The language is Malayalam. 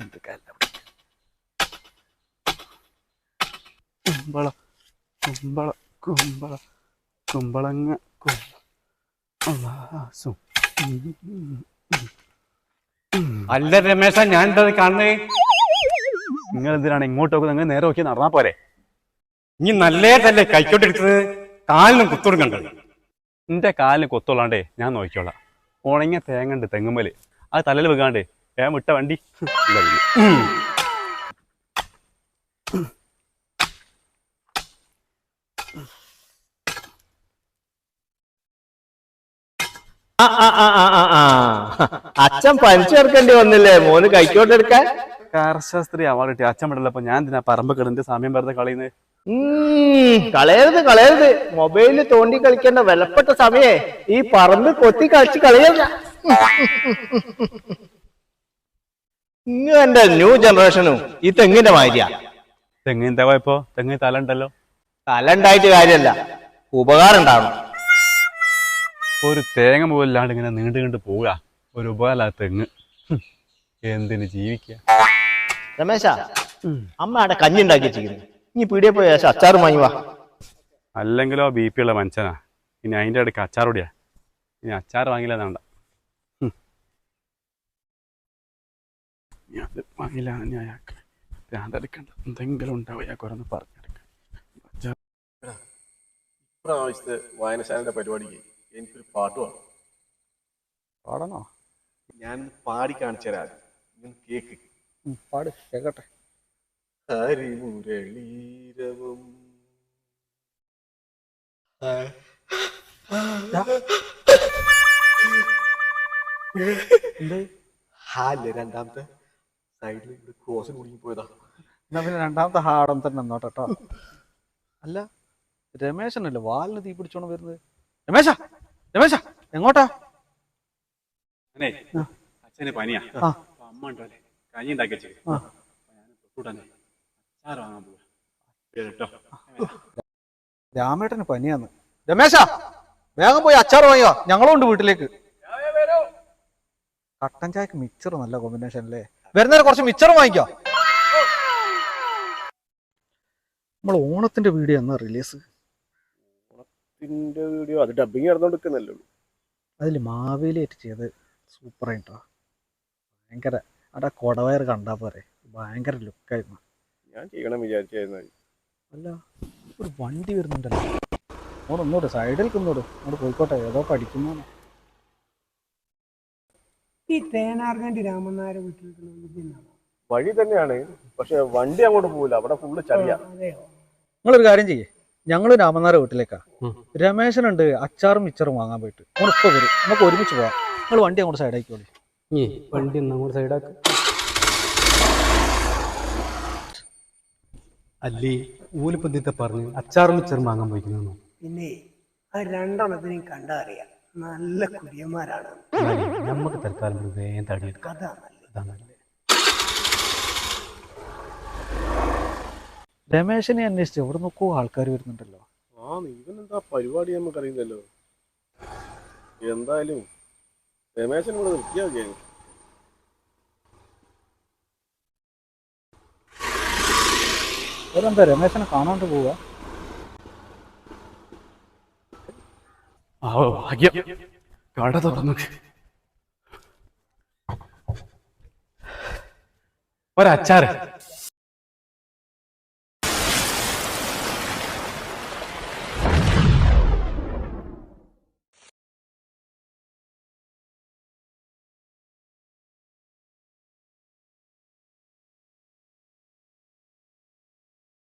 എന്ത് കല്ല കുമ്പള കുമ്പള കുമ്പള കുമ്പളങ്ങ കുമ്പ അള്ളാസു. അല്ല രമേശ ഞാൻ എന്താ കാണുന്നത് നിങ്ങൾ എന്തിനാണ് ഇങ്ങോട്ട് നോക്കുന്നത്? നിങ്ങൾ നേരെ നോക്കി നടന്നാ പോരെ. ഇനി നല്ലേതല്ലേ കൈക്കോട്ടെടുത്തത് കാലിനും കുത്തൊടുക്കണ്ട? നിന്റെ കാലിന് കൊത്തോളാണ്ടേ ഞാൻ നോക്കിക്കോളാം. ഉണങ്ങിയ തേങ്ങണ്ട് ഉണ്ട് തെങ്ങുമ്മൽ. അത് തലയിൽ വെക്കാണ്ടേ. വേഗം വിട്ട വണ്ടി. അച്ഛൻ പഞ്ചേർക്കേണ്ടി വന്നില്ലേ? മോന് കൈക്കോട്ടെടുക്കാൻ കർശാസ്ത്രീ അവാർഡ് കിട്ടി അച്ഛൻ വിടലപ്പോ ഞാൻ എന്തിനാ പറമ്പ് കിടന്റെ സമയം വെറുതെ കളയുന്നത് കളയരുത് കളയരുത്. മൊബൈലിൽ തോണ്ടി കളിക്കേണ്ട വിലപ്പെട്ട സമയേ ഈ പറമ്പ് കൊത്തി കളിച്ച് കളയരുത്. ഇങ്ങ എന്റെ ന്യൂ ജനറേഷനും ഈ തെങ്ങിന്റെ മാതിരിയാ. തെങ്ങിന്റെ പോയപ്പോ തെങ്ങ് തല ഉണ്ടല്ലോ. തല ഉണ്ടായിട്ട് കാര്യമല്ല ഉപകാരം ഉണ്ടാവണം. ഒരു തേങ്ങ പോലില്ലാണ്ട് ഇങ്ങനെ നീണ്ടു നീണ്ടു പോവുക. ഒരു ഉപകാരമില്ല തെങ്ങ്. എന്തിന് ജീവിക്കുക? രമേശ അമ്മ അവിടെ കഞ്ഞി ഉണ്ടാക്കി വെച്ചിരിക്കുന്നു. ഇനി പീടിയെ പോയ ശേഷം അച്ചാറ് വാങ്ങി വാ. അല്ലെങ്കിലോ ബി പി ഉള്ള മനുഷ്യനാ. ഇനി അതിന്റെ ഇടയ്ക്ക് അച്ചാറോടിയാ ഇനി അച്ചാർ വാങ്ങില്ല ഇനി അത് വാങ്ങില്ല ഞാൻ അയാൾക്ക് ഭ്രാന്തെടുക്കണ്ട. എന്തെങ്കിലും ഉണ്ടാവും അയാൾക്ക് ഓരോന്ന് പറഞ്ഞെടുക്കാം അച്ചാർ ഇപ്രാവശ്യത്തെ വായനശാലയുടെ പരിപാടിക്ക് എനിക്കൊരു പാട്ട് വേണം പാടണോ? ഞാൻ പാടി കാണിച്ചു തരാം നിങ്ങൾ കേക്ക്. പാട് കേക്കട്ടെ. ഹരിമുരളീരവം. ഹാൽ രണ്ടാമത്തെ സൈഡിൽ ഇവിടെ ക്രോസ് കുടുങ്ങി പോയതാ. എന്നാ പിന്നെ രണ്ടാമത്തെ ഹാടം തന്നെ എന്നോട്ടെ കേട്ടോ അല്ല രമേശനല്ലേ വാലിന് തീ പിടിച്ചോണം വരുന്നത്? രമേശ രമേശ എങ്ങോട്ടാ? അനെ അച്ഛന് പനിയാ. ആ. അപ്പൊ അമ്മ ഉണ്ടല്ലേ കഞ്ഞി ഉണ്ടാക്കി വെച്ചേ ആ. ഞാൻ തൊട്ടുടനെ അച്ചാർ വാങ്ങാൻ പോവാ. കേട്ടോ രാമേട്ടന് പനിയാന്ന്. രമേശ വേഗം പോയി അച്ചാർ വാങ്ങിയോ? ഞങ്ങളും ഉണ്ട് വീട്ടിലേക്ക്. കട്ടൻ ചായക്ക് മിച്ചർ നല്ല കോമ്പിനേഷൻ അല്ലേ? വരുന്നേരം കുറച്ച് മിച്ചറും വാങ്ങിക്കോ. നമ്മൾ ഓണത്തിന്റെ വീഡിയോ എന്നാ റിലീസ് ഓണത്തിന്റെ വീഡിയോ അത് ഡബിങ് ഉള്ളൂ. അതിൽ മാവേലിയായിട്ട് ചെയ്ത് സൂപ്പർ ആയിട്ടോ. ഭയങ്കര അവിടെ കൊടവയർ കണ്ടാ പോരെ. ഭയങ്കര ലുക്കായിരുന്നു ഞാൻ ചെയ്യണം വിചാരിച്ചായിരുന്നു അല്ല ഒരു വണ്ടി വരുന്നുണ്ടല്ലോ. അങ്ങോട്ട് സൈഡിൽക്കൊന്നോട് സൈഡിൽ ഒന്നൂടെ അവിടെ പോയിക്കോട്ടെ ഏതോ പഠിക്കുന്നു ഈ തേനാർഗാണ്ടി രാമനാരെ വീട്ടിൽ നിൽക്കുന്നതാണോ വഴി തന്നെയാണ്. പക്ഷെ വണ്ടി അങ്ങോട്ട് പോവില്ല. അവിടെ ഫുള്ള് ചളിയാ. നിങ്ങളൊരു കാര്യം ചെയ്യേ. ഞങ്ങൾ രാമനാര വീട്ടിലേക്കാ. രമേശനുണ്ട് അച്ചാറും മിച്ചറും വാങ്ങാൻ പോയിട്ട്. നമ്മൾ ഇപ്പൊ വരും. നമുക്ക് ഒരുമിച്ച് പോവാം. നിങ്ങൾ വണ്ടി അങ്ങോട്ട് സൈഡാക്കിക്കോളി. വണ്ടി അങ്ങോട്ട് സൈഡാക്ക്. അല്ലി ഊലിപ്പന്തിത്തെ പറഞ്ഞ് അച്ചാറും മിച്ചറും വാങ്ങാൻ പോയിക്കുന്നു പിന്നെ ആ രണ്ടെണ്ണത്തിനെയും കണ്ടാ അറിയാം നല്ല കുടിയന്മാരാണ്. നമുക്ക് തൽക്കാലം ഒരു വേഗം തടിയെടുക്കാം അതാ നല്ലത് അതാണ് നല്ലത്. രമേശനെ അന്വേഷിച്ച് എവിടെ നോക്കൂ ആൾക്കാർ വരുന്നുണ്ടല്ലോ. ആ ഇവനെന്താ പരിപാടി നമുക്ക് അറിയില്ലല്ലോ. എന്തായാലും രമേശൻ ഇവിടെ നിൽക്കുകയാണ് ഇവരെന്താ രമേശനെ കാണാണ്ട് പോവാ? ആ ഭാഗ്യം. കട തുറന്നു. ഒരച്ചാറ്.